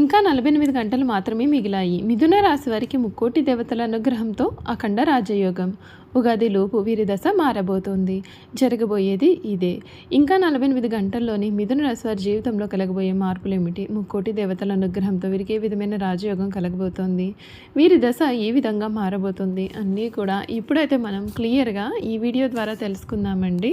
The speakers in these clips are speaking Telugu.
ఇంకా నలభై ఎనిమిది గంటలు మాత్రమే మిగిలాయి. మిథున రాశి వారికి ముక్కోటి దేవతల అనుగ్రహంతో అఖండ రాజయోగం. ఉగాది లోపు వీరి దశ మారబోతోంది. జరగబోయేది ఇదే. ఇంకా నలభై ఎనిమిది గంటల్లోని మిథున రాశి వారి జీవితంలో కలగబోయే మార్పులు ఏమిటి ముక్కోటి దేవతల అనుగ్రహంతో వీరికి ఏ విధమైన రాజయోగం కలగబోతోంది? వీరి దశ ఏ విధంగా మారబోతుంది? అన్నీ కూడా ఇప్పుడైతే మనం క్లియర్గా ఈ వీడియో ద్వారా తెలుసుకుందామండి.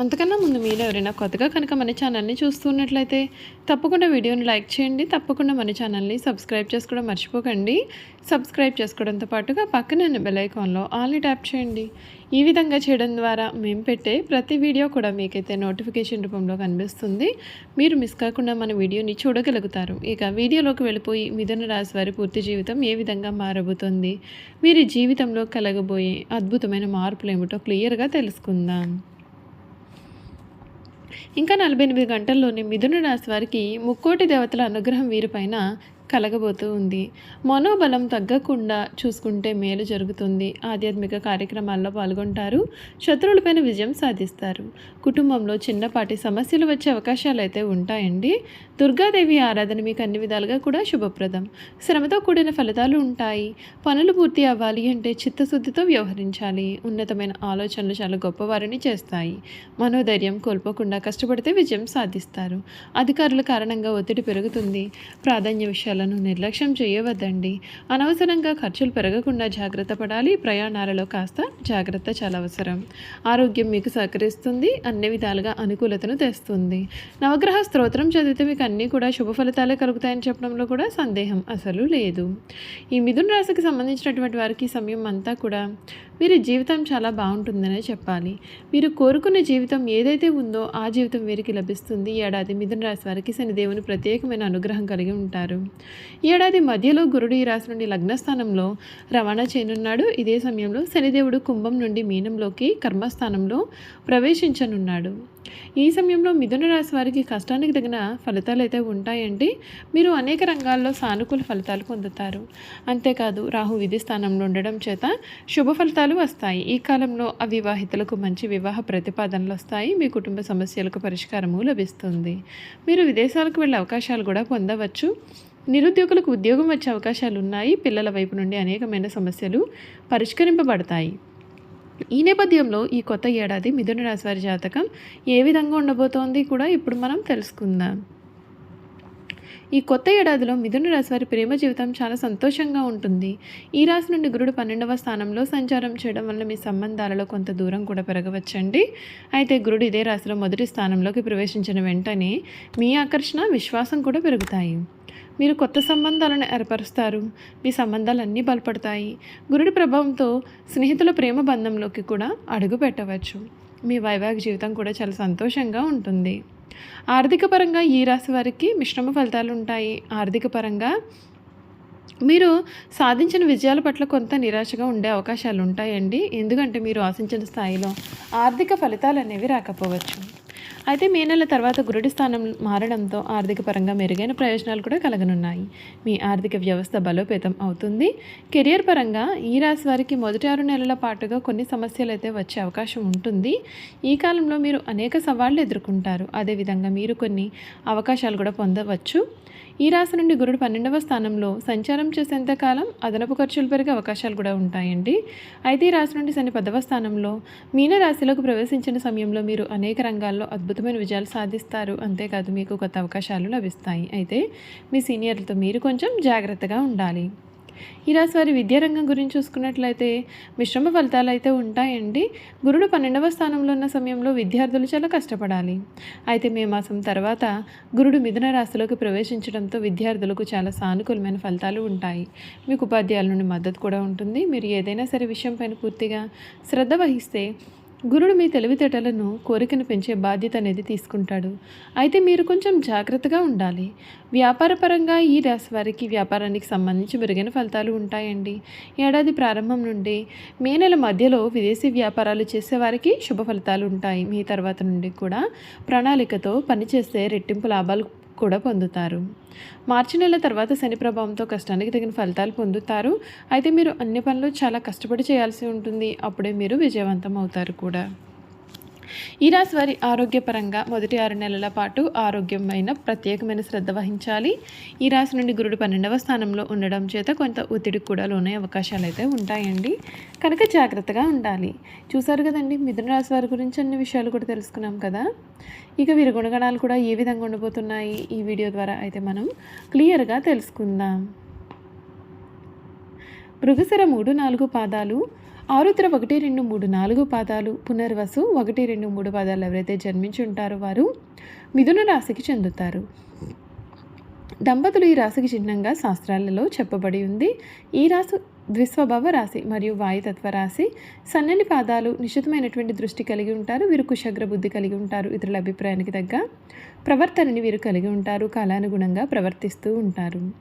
అంతకన్నా ముందు మీరు ఎవరైనా కొత్తగా కనుక మన ఛానల్ని చూస్తున్నట్లయితే తప్పకుండా వీడియోని లైక్ చేయండి. తప్పకుండా మన ఛానల్ని సబ్స్క్రైబ్ చేసుకోవడం మర్చిపోకండి. సబ్స్క్రైబ్ చేసుకోవడంతో పాటుగా పక్కన ఉన్న బెల్ ఐకాన్లో ఆల్ని ట్యాప్ చేయండి. ఈ విధంగా చేయడం ద్వారా మేము పెట్టే ప్రతి వీడియో కూడా మీకైతే నోటిఫికేషన్ రూపంలో కనిపిస్తుంది. మీరు మిస్ కాకుండా మన వీడియోని చూడగలుగుతారు. ఇక వీడియోలోకి వెళ్ళిపోయి మిథున రాశి వారి పూర్తి జీవితం ఏ విధంగా మారబోతుంది? వీరి జీవితంలో కలగబోయే అద్భుతమైన మార్పులు ఏమిటో క్లియర్గా తెలుసుకుందాం. ఇంకా నలభై ఎనిమిది గంటల్లోనే మిథున రాశి వారికి ముక్కోటి దేవతల అనుగ్రహం వీరిపైన కలగబోతూ ఉంది. మనోబలం తగ్గకుండా చూసుకుంటే మేలు జరుగుతుంది. ఆధ్యాత్మిక కార్యక్రమాల్లో పాల్గొంటారు. శత్రువులపైన విజయం సాధిస్తారు. కుటుంబంలో చిన్నపాటి సమస్యలు వచ్చే అవకాశాలు అయితే ఉంటాయండి. దుర్గాదేవి ఆరాధన మీకు అన్ని విధాలుగా కూడా శుభప్రదం. శ్రమతో కూడిన ఫలితాలు ఉంటాయి. పనులు పూర్తి అవ్వాలి అంటే చిత్తశుద్ధితో వ్యవహరించాలి. ఉన్నతమైన ఆలోచనలు చాలా గొప్పవారిని చేస్తాయి. మనోధైర్యం కోల్పోకుండా కష్టపడితే విజయం సాధిస్తారు. అధికారుల కారణంగా ఒత్తిడి పెరుగుతుంది. ప్రాధాన్య విషయాలు విషయాలను నిర్లక్ష్యం చేయవద్దండి. అనవసరంగా ఖర్చులు పెరగకుండా జాగ్రత్త పడాలి. ప్రయాణాలలో కాస్త జాగ్రత్త చాలా అవసరం. ఆరోగ్యం మీకు సహకరిస్తుంది. అన్ని విధాలుగా అనుకూలతను తెస్తుంది. నవగ్రహ స్తోత్రం చదివితే మీకు అన్నీ కూడా శుభ ఫలితాలే కలుగుతాయని చెప్పడంలో కూడా సందేహం అసలు లేదు. ఈ మిథున రాశికి సంబంధించినటువంటి వారికి సమయం అంతా కూడా వీరి జీవితం చాలా బాగుంటుందనే చెప్పాలి. మీరు కోరుకున్న జీవితం ఏదైతే ఉందో ఆ జీవితం వీరికి లభిస్తుంది. ఏడాది మిథున రాశి వారికి శనిదేవుని ప్రత్యేకమైన అనుగ్రహం కలిగి ఉంటారు. ఏడాది మధ్యలో గురుడు ఈ రాశి నుండి లగ్నస్థానంలో రవాణా చేయనున్నాడు. ఇదే సమయంలో శనిదేవుడు కుంభం నుండి మీనంలోకి కర్మస్థానంలో ప్రవేశించనున్నాడు. ఈ సమయంలో మిథున రాశి వారికి కష్టానికి తగిన ఫలితాలు అయితే ఉంటాయండి. మీరు అనేక రంగాల్లో సానుకూల ఫలితాలు పొందుతారు. అంతేకాదు రాహు విధి స్థానంలో ఉండడం చేత శుభ ఫలితాలు వస్తాయి. ఈ కాలంలో అవివాహితులకు మంచి వివాహ ప్రతిపాదనలు వస్తాయి. మీ కుటుంబ సమస్యలకు పరిష్కారము లభిస్తుంది. మీరు విదేశాలకు వెళ్ళే అవకాశాలు కూడా పొందవచ్చు. నిరుద్యోగులకు ఉద్యోగం వచ్చే అవకాశాలు ఉన్నాయి. పిల్లల వైపు నుండి అనేకమైన సమస్యలు పరిష్కరింపబడతాయి. ఈ నేపథ్యంలో ఈ కొత్త ఏడాది మిథున రాశి వారి జాతకం ఏ విధంగా ఉండబోతోంది కూడా ఇప్పుడు మనం తెలుసుకుందాం. ఈ కొత్త ఏడాదిలో మిథున రాశి వారి ప్రేమ జీవితం చాలా సంతోషంగా ఉంటుంది. ఈ రాశి నుండి గురుడు పన్నెండవ స్థానంలో సంచారం చేయడం వల్ల మీ సంబంధాలలో కొంత దూరం కూడా పెరగవచ్చండి. అయితే గురుడు ఇదే రాశిలో మొదటి స్థానంలోకి ప్రవేశించిన వెంటనే మీ ఆకర్షణ విశ్వాసం కూడా పెరుగుతాయి. మీరు కొత్త సంబంధాలను ఏర్పరుస్తారు. మీ సంబంధాలు అన్నీ బలపడతాయి. గురుడి ప్రభావంతో స్నేహితుల ప్రేమ బంధంలోకి కూడా అడుగు పెట్టవచ్చు. మీ వైవాహిక జీవితం కూడా చాలా సంతోషంగా ఉంటుంది. ఆర్థిక పరంగా ఈ రాశి వారికి మిశ్రమ ఫలితాలు ఉంటాయి. ఆర్థిక పరంగా మీరు సాధించిన విజయాల పట్ల కొంత నిరాశగా ఉండే అవకాశాలు ఉంటాయండి. ఎందుకంటే మీరు ఆశించిన స్థాయిలో ఆర్థిక ఫలితాలు అనేవి రాకపోవచ్చు. అయితే మే నెల తర్వాత గురుడి స్థానం మారడంతో ఆర్థిక పరంగా మెరుగైన ప్రయోజనాలు కూడా కలగనున్నాయి. మీ ఆర్థిక వ్యవస్థ బలోపేతం అవుతుంది. కెరియర్ పరంగా ఈ రాశి వారికి మొదటి ఆరు నెలల పాటుగా కొన్ని సమస్యలు అయితే వచ్చే అవకాశం ఉంటుంది. ఈ కాలంలో మీరు అనేక సవాళ్ళు ఎదుర్కొంటారు. అదేవిధంగా మీరు కొన్ని అవకాశాలు కూడా పొందవచ్చు. ఈ రాశి నుండి గురుడు పన్నెండవ స్థానంలో సంచారం చేసేంత కాలం అదనపు ఖర్చులు పెరిగే అవకాశాలు కూడా ఉంటాయండి. అయితే ఈ రాశి నుండి శని పదవ స్థానంలో మీన రాశిలోకి ప్రవేశించిన సమయంలో మీరు అనేక రంగాల్లో అద్భుతమైన విజయాలు సాధిస్తారు. అంతేకాదు మీకు కొత్త అవకాశాలు లభిస్తాయి. అయితే మీ సీనియర్లతో మీరు కొంచెం జాగ్రత్తగా ఉండాలి. ఈ రాశి వారి విద్యారంగం గురించి చూసుకున్నట్లయితే మిశ్రమ ఫలితాలు అయితే ఉంటాయండి. గురుడు పన్నెండవ స్థానంలో ఉన్న సమయంలో విద్యార్థులు చాలా కష్టపడాలి. అయితే మే మాసం తర్వాత గురుడు మిథున రాశిలోకి ప్రవేశించడంతో విద్యార్థులకు చాలా సానుకూలమైన ఫలితాలు ఉంటాయి. మీకు ఉపాధ్యాయుల నుండి మద్దతు కూడా ఉంటుంది. మీరు ఏదైనా సరే విషయం పైన పూర్తిగా శ్రద్ధ వహిస్తే గురుడు మీ తెలివితేటలను కోరికను పెంచే బాధ్యత అనేది తీసుకుంటాడు. అయితే మీరు కొంచెం జాగ్రత్తగా ఉండాలి. వ్యాపారపరంగా ఈ రాశి వారికి వ్యాపారానికి సంబంధించి మెరుగైన ఫలితాలు ఉంటాయండి. ఏడాది ప్రారంభం నుండి మే నెల మధ్యలో విదేశీ వ్యాపారాలు చేసేవారికి శుభ ఫలితాలు ఉంటాయి. మీ తర్వాత నుండి కూడా ప్రణాళికతో పనిచేస్తే రెట్టింపు లాభాలు కూడా పొందుతారు. మార్చి నెల తర్వాత శని ప్రభావంతో కష్టానికి తగిన ఫలితాలు పొందుతారు. అయితే మీరు అన్ని పనులు చాలా కష్టపడి చేయాల్సి ఉంటుంది. అప్పుడే మీరు విజయవంతం అవుతారు కూడా. ఈ రాశి వారి ఆరోగ్యపరంగా మొదటి ఆరు నెలల పాటు ఆరోగ్యమైన ప్రత్యేకమైన శ్రద్ధ వహించాలి. ఈ రాశి నుండి గురుడు పన్నెండవ స్థానంలో ఉండడం చేత కొంత ఒత్తిడికి కూడా లోనే అవకాశాలు అయితే ఉంటాయండి. కనుక జాగ్రత్తగా ఉండాలి. చూసారు కదండి మిథున రాశి వారి గురించి అన్ని విషయాలు కూడా తెలుసుకున్నాం కదా. ఇక వీరి గుణగణాలు కూడా ఏ విధంగా ఉండబోతున్నాయి? ఈ వీడియో ద్వారా అయితే మనం క్లియర్గా తెలుసుకుందాం. మృగశిర మూడు నాలుగు పాదాలు ఆరుద్ర ఒకటి రెండు మూడు నాలుగు పాదాలు పునర్వసు ఒకటి రెండు మూడు పాదాలు ఎవరైతే జన్మించి ఉంటారో వారు మిథున రాశికి చెందుతారు. దంపతులు ఈ రాశికి చిహ్నంగా శాస్త్రాలలో చెప్పబడి ఉంది. ఈ రాశి ద్విస్వభావ రాశి మరియు వాయుతత్వ రాశి సన్నని పాదాలు నిశితమైనటువంటి దృష్టి కలిగి ఉంటారు. వీరు కుశగ్ర బుద్ధి కలిగి ఉంటారు. ఇతరుల అభిప్రాయానికి తగ్గ ప్రవర్తనని వీరు కలిగి ఉంటారు. కాలానుగుణంగా ప్రవర్తిస్తూ ఉంటారు.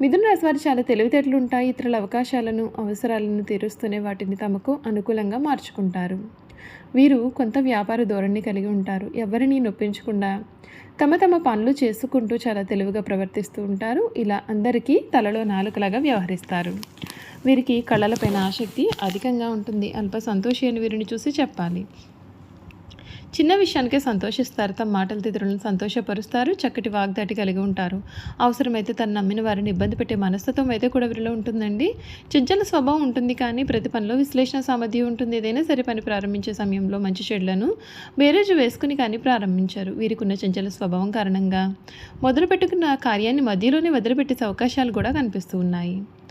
మిథున రాశి వారు చాలా తెలివితేటలు ఉంటాయి. ఇతరుల అవకాశాలను అవసరాలను తీరుస్తూనే వాటిని తమకు అనుకూలంగా మార్చుకుంటారు. వీరు కొంత వ్యాపార ధోరణి కలిగి ఉంటారు. ఎవరిని నొప్పించకుండా తమ తమ పనులు చేసుకుంటూ చాలా తెలివిగా ప్రవర్తిస్తూ ఉంటారు. ఇలా అందరికీ తలలో నాలుకలాగా వ్యవహరిస్తారు. వీరికి కళలపైన ఆసక్తి అధికంగా ఉంటుంది. అల్ప సంతోషి అని వీరిని చూసి చెప్పాలి. చిన్న విషయానికే సంతోషిస్తారు. తమ మాటల ఇతరులను సంతోషపరుస్తారు. చక్కటి వాగ్దాటి కలిగి ఉంటారు. అవసరమైతే తను నమ్మిన వారిని ఇబ్బంది పెట్టే మనస్తత్వం అయితే కూడా వీరిలో ఉంటుందండి. చిజ్జల స్వభావం ఉంటుంది కానీ ప్రతి పనిలో విశ్లేషణ సామర్థ్యం ఉంటుంది. ఏదైనా సరే పని ప్రారంభించే సమయంలో మంచి చెడులను బేరేజ్ వేసుకుని కానీ ప్రారంభించారు. వీరికి ఉన్న చంచల స్వభావం కారణంగా మొదలుపెట్టుకున్న కార్యాన్ని మధ్యలోనే వదిలిపెట్టే అవకాశాలు కూడా కనిపిస్తూ ఉన్నాయి.